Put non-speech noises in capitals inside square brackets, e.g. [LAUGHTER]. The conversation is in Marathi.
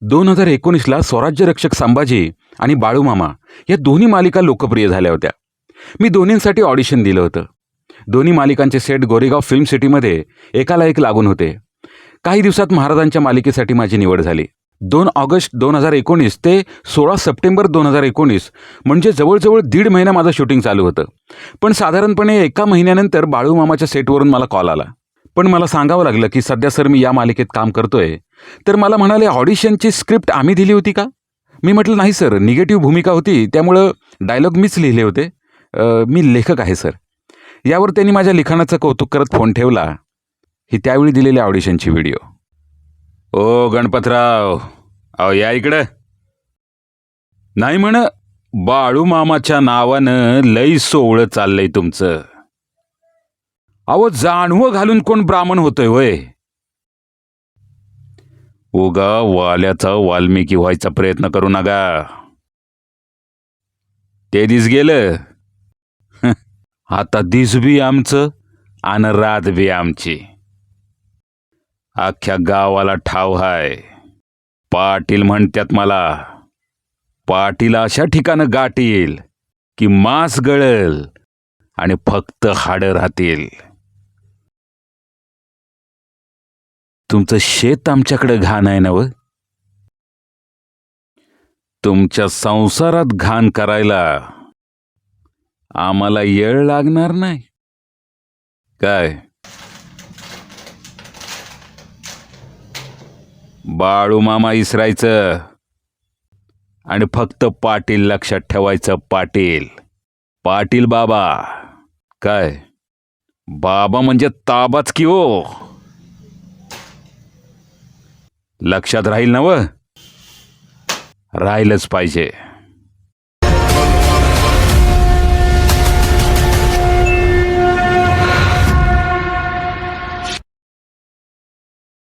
दोन हजार एकोणीसला स्वराज्य रक्षक संभाजी आणि बाळूमामा या दोन्ही मालिका लोकप्रिय झाल्या होत्या. मी दोन्हींसाठी ऑडिशन दिलं होतं. दोन्ही मालिकांचे सेट गोरेगाव फिल्म सिटीमध्ये एकाला एक लागून होते. काही दिवसात महाराजांच्या मालिकेसाठी माझी निवड झाली. दोन ऑगस्ट दोन हजार एकोणीस ते सोळा सप्टेंबर दोन हजार एकोणीस म्हणजे जवळजवळ दीड महिना माझं शूटिंग चालू होतं. पण साधारणपणे एका महिन्यानंतर बाळूमामाच्या सेटवरून मला कॉल आला. पण मला सांगावं लागलं की सध्या सर मी या मालिकेत काम करतोय. तर मला म्हणाले ऑडिशनची स्क्रिप्ट आम्ही दिली होती का? मी म्हटलं नाही सर निगेटिव्ह भूमिका होती. त्यामुळं डायलॉग मीच लिहिले होते. मी लेखक आहे सर. यावर त्यांनी माझ्या लिखाणाचं कौतुक करत फोन ठेवला. ही त्यावेळी दिलेल्या ऑडिशनची व्हिडिओ ओ गणपतराव. अहो या इकडं. नाही म्हण बाळू मामाच्या नावानं लई सोवळं चाललंय तुमचं. अहो जाणवं घालून कोण ब्राह्मण होतोय वय उगा वाल्याचा वाल्मिकी व्हायचा प्रयत्न करू नका. ते दिस गेलं. [LAUGHS] आता दिस बी आमचं आणि रात बी आमची. अख्ख्या गावाला ठाव हाय. पाटील म्हणत्यात मला पाटील अशा ठिकाणं गाठील की मांस गळल आणि फक्त हाडं राहतील. तुमचं शेत आमच्याकडे घाण आहे ना व तुमच्या संसारात घाण करायला आम्हाला येळ लागणार नाही. काय? बाळू मामा इसरायचं आणि फक्त पाटील लक्षात ठेवायचं पाटील. पाटील बाबा. काय? बाबा म्हणजे ताबाच की हो. लक्षात राहील ना व? पाहिजे.